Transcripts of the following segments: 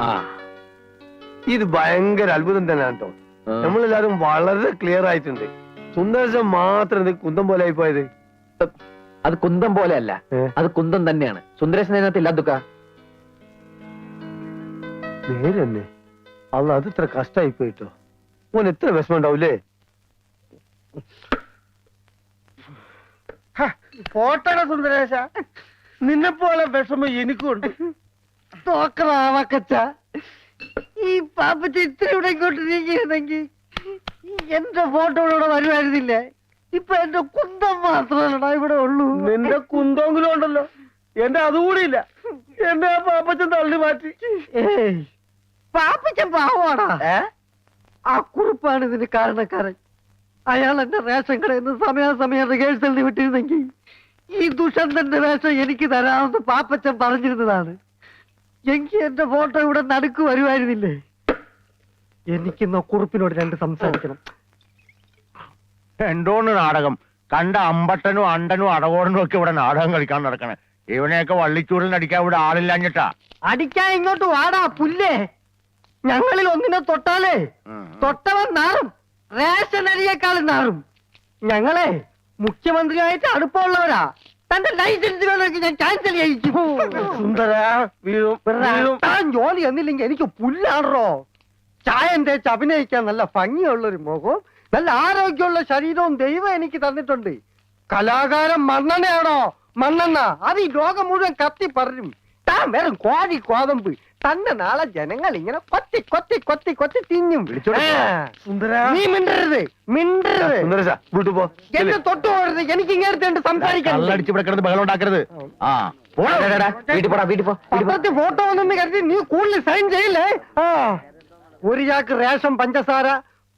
ആ. ഇത് ഭയങ്കര അത്ഭുതം തന്നെയാണ് കേട്ടോ. നമ്മളെല്ലാരും വളരെ ക്ലിയർ ആയിട്ടുണ്ട്. സുന്ദരശം മാത്രം ഇത് കുന്തം പോലെ ആയി പോയത്. അത് കുന്തം പോലെ അല്ല. അത് കുന്തം തന്നെയാണ്. സുന്ദരേശൻ അതിനകത്ത് ഇല്ല ദുഃഖ. നേരെ തന്നെ അല്ല അത് ഇത്ര കഷ്ടായി പോയിട്ടോ. ഓൻ എത്ര വിഷമം ഉണ്ടാവൂലേ? പോട്ടട സുന്ദരേശ. നിന്നെ പോലെ വിഷമം എനിക്കുണ്ട് തോക്കറാവക്കച്ച ഈ പാപ്പച്ച ഇത്ര ഇവിടെ ഇങ്ങോട്ട് നീങ്ങിയിരുന്നെങ്കിൽ എന്റെ ഫോട്ടോ ഇവിടെ വരുമായിരുന്നില്ലേ? ഇപ്പൊ എന്റെ കുന്തം മാത്രമല്ലടാ ഇവിടെ ഉള്ളൂ. നിന്റെ കുന്തെങ്കിലും ഉണ്ടല്ലോ. എന്റെ അതുകൂടി ഇല്ല. എന്റെ ആ പാപ്പച്ചൻ തള്ളി മാറ്റി. ഏയ് പാപ്പച്ചൻ പാവാടാ ആ കുറിപ്പാണ് ഇതിന് കാരണക്കാരൻ. അയാൾ എന്റെ റേഷൻ കടയിൽ നിന്ന് സമയാസമയം റിഹേഴ്സലിന് വിട്ടിരുന്നെങ്കിൽ ഈ ദുഷന്തന്റെ റേഷൻ എനിക്ക് തരാമെന്ന് പാപ്പച്ചൻ പറഞ്ഞിരുന്നതാണ്. എങ്കിൽ എന്റെ ഫോട്ടോ ഇവിടെ നടുക്ക് വരുമായിരുന്നില്ലേ എനിക്കിന്ന് കുറിപ്പിനോട് രണ്ട് സംസാരിക്കണം. എന്തോന്ന് നാടകം? കണ്ട അമ്പട്ടനും അണ്ടനും അടകോടനും ഒക്കെ ഇവിടെ നാടകം കളിക്കാൻ നടക്കണേ. ഇവനെയൊക്കെ വള്ളിച്ചൂടിൽ അടിക്കാൻ ഇവിടെ ആളില്ലാഞ്ഞിട്ടാ. അടിക്കാൻ ഇങ്ങോട്ട് വാടാ പുല്ലേ. ഞങ്ങളിൽ ഒന്നിനെ തൊട്ടാലേ. തൊട്ടവൻ നാറും റേഷൻ അരിയേക്കാളും നാറും. ഞങ്ങളെ മുഖ്യമന്ത്രിയായിട്ട് അടുപ്പമുള്ളവരാ. തന്റെ ലൈസൻസ് വേണമെങ്കിൽ ഞാൻ ക്യാൻസൽ സുന്ദര വീഴും വീഴും. താൻ ജോലി എന്നില്ലെങ്കിൽ എനിക്ക് പുല്ലാണോ ചായം തേച്ച് അഭിനയിക്കാൻ നല്ല ഭംഗിയുള്ള ഒരു മുഖവും നല്ല ആരോഗ്യമുള്ള ശരീരവും ദൈവം എനിക്ക് തന്നിട്ടുണ്ട്. കലാകാരൻ മണ്ണെണ്ണയാണോ മണ്ണെണ്ണ അത് ഈ ലോകം മുഴുവൻ കത്തി പറയും താൻ വെറും കോഴി കോതമ്പ് തന്നെ നാളെ ജനങ്ങൾ ഇങ്ങനെ കൊത്തി കൊത്തി കൊത്തി കൊത്തി തിന്നും വിളിച്ചോ നീ മിണ്ടരുത് മിണ്ടരുത്. സുന്ദരശ വീട്ടു പോ. എന്നെ തൊട്ടു പോകരുത് എനിക്ക് ഇങ്ങനത്തെ സംസാരിക്കാൻ കള്ളടിച്ച് ഇവിടെ കിടന്ന് ബഹളം ഉണ്ടാക്കരുത്. ആ പത്രത്തിൽ ഫോട്ടോ വന്നെന്ന് കരുതി നീ കൂടുതൽ സൈൻ ചെയ്യില്ലേ? ഒരു ചാക്ക് റേഷൻ പഞ്ചസാര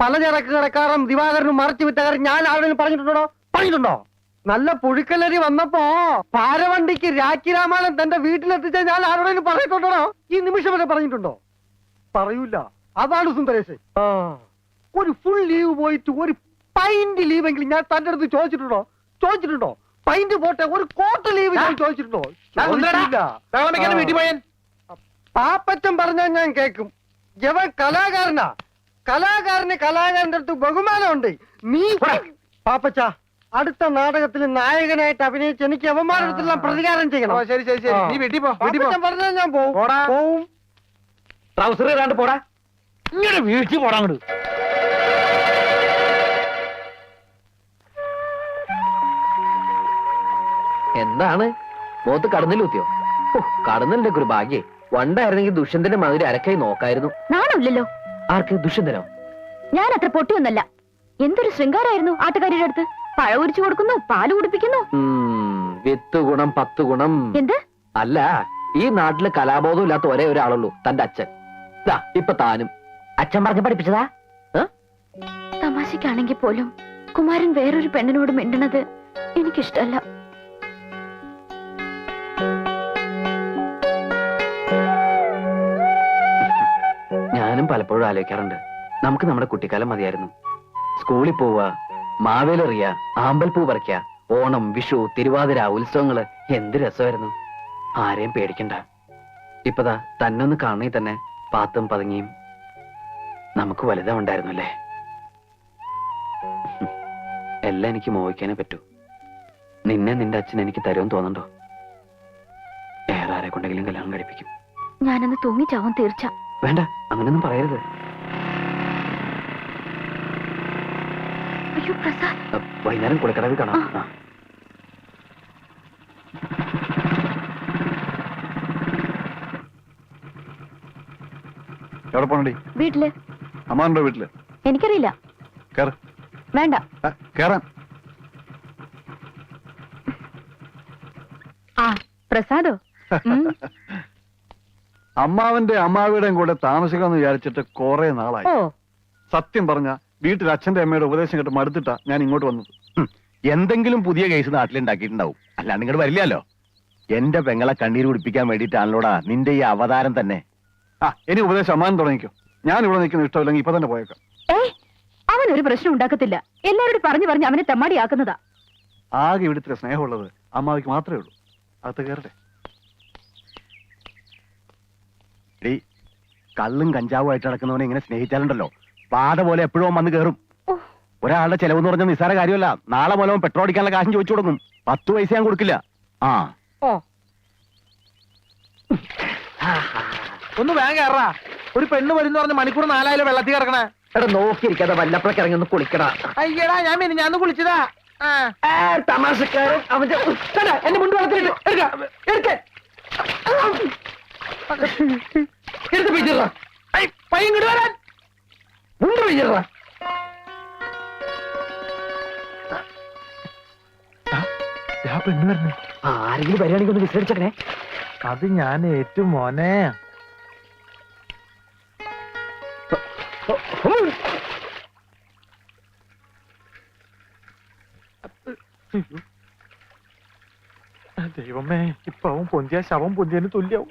പലചരക്ക് കടക്കാരൻ ദിവാകരനും മറച്ചു വിറ്റ കാര്യം ഞാൻ ആരോടും പറഞ്ഞിട്ടുണ്ടോ? പറഞ്ഞിട്ടുണ്ടോ? നല്ല പുഴുക്കലരി വന്നപ്പോ പാരവണ്ടിക്ക് രാഖി രാമാലൻ തന്റെ വീട്ടിലെത്തിച്ച ഞാൻ ആരോടെങ്കിലും പറഞ്ഞിട്ടുണ്ടോ ഈ നിമിഷം വരെ പറഞ്ഞിട്ടുണ്ടോ? പറയൂല. അതാണ് സുന്ദരേശ് ആ. ഒരു ഫുൾ ലീവ് പോയിട്ട് ഒരു പൈന്റ് ലീവെങ്കിലും ഞാൻ തന്റെ അടുത്ത് ചോദിച്ചിട്ടുണ്ടോ? ചോദിച്ചിട്ടുണ്ടോ? പൈന്റ് പോട്ടെ ഒരു കോട്ട ലീവ് ഞാൻ ചോദിച്ചിട്ടുണ്ടോ? പാപ്പറ്റം പറഞ്ഞാൽ ഞാൻ കേൾക്കും ഇവൻ കലാകാരനാ. കലാകാരന് കലാകാരന്റെ അടുത്ത് ബഹുമാനമുണ്ട്. നീ പാപ്പച്ച അടുത്ത നാടകത്തിൽ നായകനായിട്ട് അഭിനയിച്ച് എനിക്ക് അവന്മാരുടെ പ്രതികാരം ചെയ്യണം. ശരി ശരി ശരി. നീ വീട്ടിൽ പോ വീട്ടിൽ പറഞ്ഞാൽ ഞാൻ പോവും. ട്രൗസർ ഇടാണ്ട് പോടാ. ഇങ്ങനെ വീഴ്ച പോടാ അങ്ങോട്ട് എന്താണ്? മുഖത്ത് കടന്നിൽ കുത്തിയോ? കടന്നലിന്റെ ഒരു ഭാഗ്യേ. വണ്ടായിരുന്നെങ്കിൽ ദുഷ്യന്തന്റെ മധുര അരക്കായി നോക്കായിരുന്നു. നാണമില്ലല്ലോ. ആർക്ക്? ദുഷ്യന്തനോ? ഞാൻ അത്ര പൊട്ടിയൊന്നല്ല. എന്തൊരു ശൃംഗാരായിരുന്നു ആട്ടുകാരിയുടെ അടുത്ത്? പഴ ഉരിച്ചു കൊടുക്കുന്നു പാൽ കുടിപ്പിക്കുന്നു. വിത്ത് ഗുണം പത്ത് ഗുണം. എന്ത്? അല്ല ഈ നാട്ടിൽ കലാബോധം ഇല്ലാത്ത ഒരേ ഒരാളുള്ളൂ തന്റെ അച്ഛൻ. ദാ ഇപ്പൊ താനും. അച്ഛൻ പറഞ്ഞ് പഠിപ്പിച്ചതാ? തമാശക്കാണെങ്കിൽ പോലും കുമാരൻ വേറൊരു പെണ്ണിനോട് മിണ്ടണത് എനിക്കിഷ്ടല്ല. ഞാനും പലപ്പോഴും ആലോചിക്കാറുണ്ട്. നമുക്ക് നമ്മുടെ കുട്ടിക്കാലം മതിയായിരുന്നു. സ്കൂളിൽ പോവുക മാവേലെറിയ ആമ്പൽപ്പൂ പറിക്ക ഓണം വിഷു തിരുവാതിര ഉത്സവങ്ങൾ എന്ത് രസമായിരുന്നു. ആരെയും പേടിക്കണ്ട. ഇപ്പതാ തന്നൊന്ന് കാണണേ തന്നെ പാത്തും പതുങ്ങിയും. നമുക്ക് വലുതാ ഉണ്ടായിരുന്നു അല്ലേ എല്ലാം എനിക്ക് മോഹിക്കാനേ പറ്റൂ. നിന്നെ നിന്റെ അച്ഛൻ എനിക്ക് തരുമെന്ന് തോന്നണ്ടോ വേറെ ആരെ കൊണ്ടെങ്കിലും കല്യാണം കഴിപ്പിക്കും. ഞാനന്ന് തൂങ്ങിച്ചാവും തീർച്ച. വേണ്ട അങ്ങനെയൊന്നും പറയരുത്. അയ്യോ പ്രസാദ്. വൈകുന്നേരം കുളക്കടവിൽ കാണാം. എവിടെ പോണടി? വീട്ടിൽ. അമ്മാണ്ടോ വീട്ടിൽ? എനിക്കറിയില്ല. കേറ്. വേണ്ട. കേറാൻ ആ പ്രസാദോ? അമ്മാവന്റെ അമ്മാവിയുടെയും കൂടെ താമസിക്കാന്ന് വിചാരിച്ചിട്ട് കൊറേ നാളായി. സത്യം പറഞ്ഞ വീട്ടിൽ അച്ഛന്റെ അമ്മയുടെ ഉപദേശം കേട്ട് മടുത്തിട്ടാ ഞാൻ ഇങ്ങോട്ട് വന്നത്. ഹും, എന്തെങ്കിലും പുതിയ കേസ് നാട്ടിലുണ്ടാക്കിയിട്ടുണ്ടാവും. അല്ലാണ്ട് നിങ്ങൾ വരില്ലല്ലോ. എന്റെ പെങ്ങളെ കണ്ണീര് കുടിപ്പിക്കാൻ വേണ്ടിയിട്ടാണല്ലോടാ നിന്റെ ഈ അവതാരം തന്നെ. ആ ഇനി ഉപദേശം അമ്മാൻ തുടങ്ങിക്കോ. ഞാൻ ഇവിടെ നിൽക്കുന്ന ഇഷ്ടമില്ലെങ്കിൽ ഇപ്പൊ തന്നെ പോയേക്കാം. ഏ അവൻ ഒരു പ്രശ്നം ഉണ്ടാക്കത്തില്ല. എല്ലാവരോടും പറഞ്ഞു പറഞ്ഞു അവനെ തെമ്മാടിയാക്കുന്നതാ. ആകെ ഇവിടുത്തെ സ്നേഹമുള്ളത് അമ്മാവിക്ക് മാത്രമേ ഉള്ളൂ. അകത്ത് കയറട്ടെ. എടീ കള്ളും കഞ്ചാവും ആയിട്ട് നടക്കുന്നവനെ ഇങ്ങനെ സ്നേഹിച്ചാലുണ്ടല്ലോ. പാത പോലെ എപ്പോഴും വന്ന് കയറും ഒരാളുടെ ഒരാളുടെ ചെലവെന്ന് പറഞ്ഞ നിസ്സാര കാര്യമല്ല. നാളെ മൂലം പെട്രോൾ അടിക്കാനുള്ള കാശും ചോദിച്ചു കൊടുക്കും പത്ത് പൈസ ഞാൻ കൊടുക്കില്ല. ആ. ഒന്ന് വേഗം കയറാ ഒരു പെണ്ണ് വരുന്ന പറഞ്ഞ് മണിക്കൂർ നാലായാലും വെള്ളത്തിൽ കിടക്കണേ. എടാ നോക്കിയിരിക്കാതെ വല്ലപ്പോഴൊക്കെ ഇറങ്ങി ഒന്ന് കുളിക്കടാ. അയ്യടാ ഞാൻ പിന്നെ ഞാൻ കുളിച്ചതാ. തമാശക്കാരൻ. അവന്റെ എന്റെ മുണ്ട് വളർത്തിട്ട് എടുത്ത് പിടിച്ചിട പയ്യൻ പിടിച്ചിട പെണ്ണ് വരുന്നേ. ആരെങ്കിലും വരികയാണെങ്കിൽ ഒന്ന് അത് ഞാൻ ഏറ്റു മോനെ. ദൈവമേ ഇപ്പൊ അവൻ പൊന്തിയ ശവം പൊന്തിയതിന് തുല്യാവും.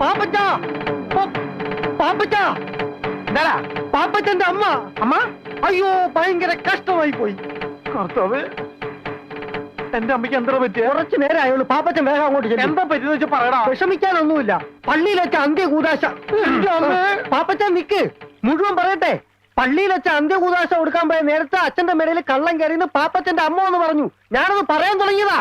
പാപ്പച്ച പാപ്പച്ച എന്താടാ പാപ്പച്ചന്റെ അമ്മ. അമ്മ? അയ്യോ ഭയങ്കര കഷ്ടമായി പോയി കർത്താവ് എന്റെ അമ്മയ്ക്ക് എന്താ പറ്റിയ? കുറച്ചു നേരം ആയുള്ളൂ പാപ്പച്ചൻ വേഗം അങ്ങോട്ട് എന്താ പറ്റിയെന്ന് വെച്ചാൽ പറയടാ. വിഷമിക്കാനൊന്നുമില്ല. പള്ളിയിൽ വെച്ച അന്ത്യകൂതാശ പാപ്പച്ചൻ നിക്ക്. മുഴുവൻ പറയട്ടെ. പള്ളിയിൽ വെച്ച അന്ത്യകൂതാശ കൊടുക്കാൻ പോയ നേരത്തെ അച്ഛന്റെ മേടയിൽ കള്ളം കയറിയെന്ന് പാപ്പച്ചന്റെ അമ്മ എന്ന് പറഞ്ഞു. ഞാനത് പറയാൻ തുടങ്ങിയതാ.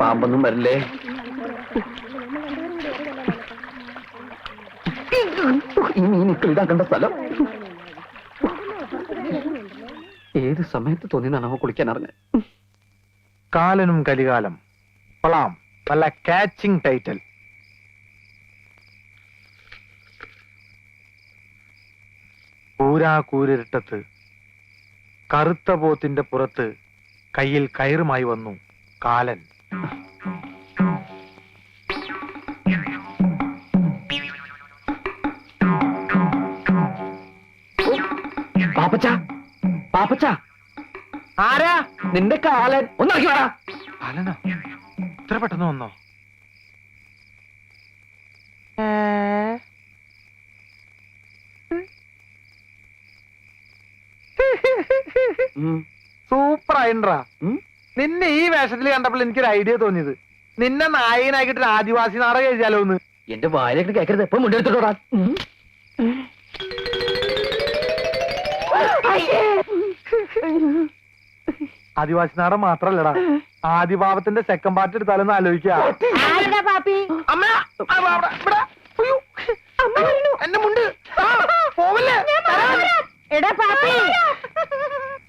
പാമ്പൊന്നും വരില്ലേ? ഈ മീനിക്കൾ സ്ഥലം? ഏത് സമയത്ത് തോന്നിയതാണ് അവ കുളിക്കാൻ അറിഞ്ഞത്? കാലനും കലികാലം. കൊള്ളാം നല്ല കാച്ചിങ് ടൈറ്റൽ കൂരാ കൂരിരുട്ടത്ത് കറുത്ത പോത്തിന്റെ പുറത്ത് കയ്യിൽ കയറുമായി വന്നു കാലൻ. പാപ്പച്ച പാപ്പച്ച. ആരാ? നിന്റെ കാലൻ. ഒന്നാക്കി വരാ കാലനോ? ഇത്ര പെട്ടെന്ന് വന്നോ? സൂപ്പർ ആയിട്ടാ നിന്നെ ഈ വേഷത്തിൽ കണ്ടപ്പോൾ എനിക്കൊരു ഐഡിയ തോന്നിയത്. നിന്നെ നായകനാക്കിട്ട് ഒരു ആദിവാസി നാടകം എഴുതിയാലോ ഒന്ന് എന്റെ വായിലേക്ക് കേക്കരുത്. എപ്പോ മുണ്ടെടുത്തോടാ ആദിവാസി നാടൻ മാത്രല്ലടാ. ആദിഭാവത്തിന്റെ സെക്കൻഡ് പാർട്ട് എടുത്താലൊന്ന് ആലോചിക്കുക അമ്മ ആ, അവിടെ, ഇവിടെ. അയ്യോ. എന്റെ മുണ്ട്. ആ, പോവല്ലേ? എടാ പാപ്പി.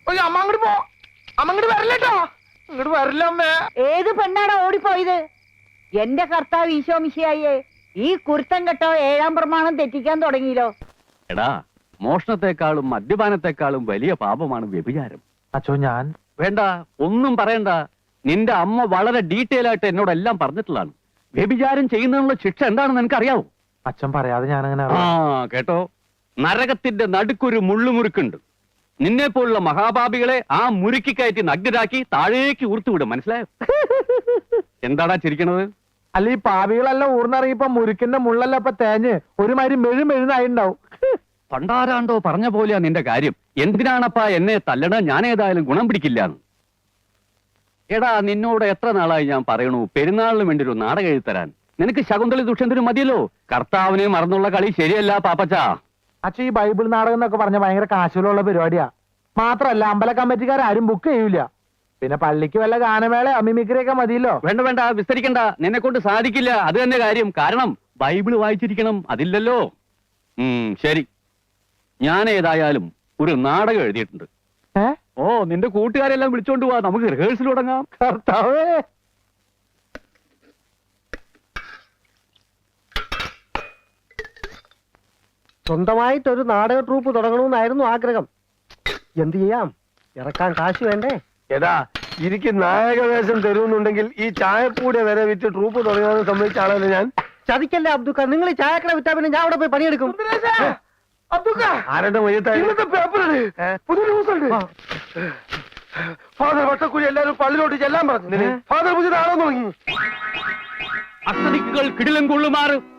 അയ്യോ അമ്മ അങ്ങോട്ട് പോ. അമ്മ അങ്ങോട്ട് വരല്ലേട്ടോ ഇങ്ങോട്ട് വരില്ല അമ്മേ. ഏത് പെണ്ണാടാ ഓടിപ്പോയത്? എന്റെ കർത്താവ് ഈശോ മിശിയായേ ഈ കുരുത്തം കെട്ടോ ഏഴാം പ്രമാണം തെറ്റിക്കാൻ തുടങ്ങിയല്ലോ. എടാ മോഷണത്തെക്കാളും മദ്യപാനത്തെക്കാളും വലിയ പാപമാണ് വ്യഭിചാരം. അച്ഛോ ഞാൻ? വേണ്ട ഒന്നും പറയണ്ട. നിന്റെ അമ്മ വളരെ ഡീറ്റെയിൽ ആയിട്ട് എന്നോട് എല്ലാം പറഞ്ഞിട്ടുള്ളതാണ്. വ്യഭിചാരം ചെയ്യുന്നതിനുള്ള ശിക്ഷ എന്താണെന്ന് നിനക്കറിയാവോ അച്ഛൻ പറയാതെ ഞാൻ അങ്ങനെ ആ കേട്ടോ. നരകത്തിന്റെ നടുക്കൊരു മുള്ളുമുറുക്കുണ്ട്. നിന്നെ പോലുള്ള മഹാപാപികളെ ആ മുറുക്കി കയറ്റി നഗ്നരാക്കി താഴേക്ക് ഊർത്തുവിടും മനസ്സിലായോ? എന്താടാ ചിരിക്കണത്? അല്ല ഈ പാവികളെല്ലാം ഊർന്നിറങ്ങിയപ്പോ മുരുക്കിന്റെ മുള്ളല്ല ഇപ്പൊ തേഞ്ഞ് ഒരുമാതിരി മെഴു മെഴുന്നായിണ്ടാവും. പണ്ടാരാണ്ടോ പറഞ്ഞ പോലെയാ നിന്റെ കാര്യം. എന്തിനാണപ്പാ എന്നെ തല്ലണ? ഞാൻ ഏതായാലും ഗുണം പിടിക്കില്ല എടാ നിന്നോട് എത്ര നാളായി ഞാൻ പറയണു? പെരുന്നാളിന് വേണ്ടി ഒരു നാടകം എഴുതി തരാൻ. നിനക്ക് ശകുന്തളി ദുഷ്യന്തരും മതിയല്ലോ. കർത്താവിനെ മറന്നുള്ള കളി ശരിയല്ല പാപ്പച്ചാ. അച്ഛൻ ഈ ബൈബിൾ നാടകം എന്നൊക്കെ പറഞ്ഞ ഭയങ്കര കാശുകളുള്ള പരിപാടിയാ. മാത്രല്ല അമ്പല കമ്മിറ്റിക്കാരും ബുക്ക് ചെയ്യൂല. പിന്നെ പള്ളിക്ക് വല്ല ഗാനമേള അമിമിക്രിയൊക്കെ മതിയല്ലോ. വേണ്ട വേണ്ട വിസ്തരിക്കണ്ട. നിന്നെ കൊണ്ട് സാധിക്കില്ല. അത് തന്നെ കാര്യം. കാരണം ബൈബിൾ വായിച്ചിരിക്കണം. അതില്ലല്ലോ. ഉം ശരി. ഞാൻ ഏതായാലും ഒരു നാടകം എഴുതിയിട്ടുണ്ട്. ഏ? ഓ നിന്റെ കൂട്ടുകാരെല്ലാം വിളിച്ചോണ്ട് പോവാ. നമുക്ക് റിഹേഴ്സൽ തുടങ്ങാം. കർത്താവേ! സ്വന്തമായിട്ടൊരു നാടക ട്രൂപ്പ് തുടങ്ങണമെന്നായിരുന്നു ആഗ്രഹം. എന്ത് ചെയ്യാം? ഇറക്കാൻ കാശ് വേണ്ടേ? ഏതാ എനിക്ക് നായക വേഷം തരുമെന്നുണ്ടെങ്കിൽ ഈ ചായപ്പൂടെ വരെ വിറ്റ് ട്രൂപ്പ് തുടങ്ങാമെന്ന് ആളല്ലേ ഞാൻ. ചതിക്കല്ലേ അബ്ദുക്ക. നിങ്ങൾ ഈ ചായക്കട വിറ്റാ പിന്നെ ഞാൻ അവിടെ പോയി പണിയെടുക്കും. ആരുടെ ഫാദർ വട്ടക്കുഴി എല്ലാരും പള്ളിയിലോട്ട് ചെല്ലാൻ പറഞ്ഞു. ഫാദർ പുതിയ ആളോ തുടങ്ങി. അക്സദിക്കുകൾ കിടിലം കൊള്ളുമാറ്.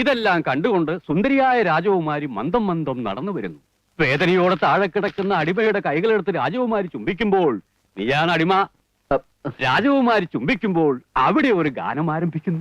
ഇതെല്ലാം കണ്ടുകൊണ്ട് സുന്ദരിയായ രാജകുമാരി മന്ദം മന്ദം നടന്നു വരുന്നു. വേദനയോടെ താഴെ കിടക്കുന്ന അടിമയുടെ കൈകളെടുത്ത് രാജകുമാരി ചുംബിക്കുമ്പോൾ നീയാണ് അടിമ രാജകുമാരി ചുംബിക്കുമ്പോൾ അവിടെ ഒരു ഗാനം ആരംഭിക്കുന്നു.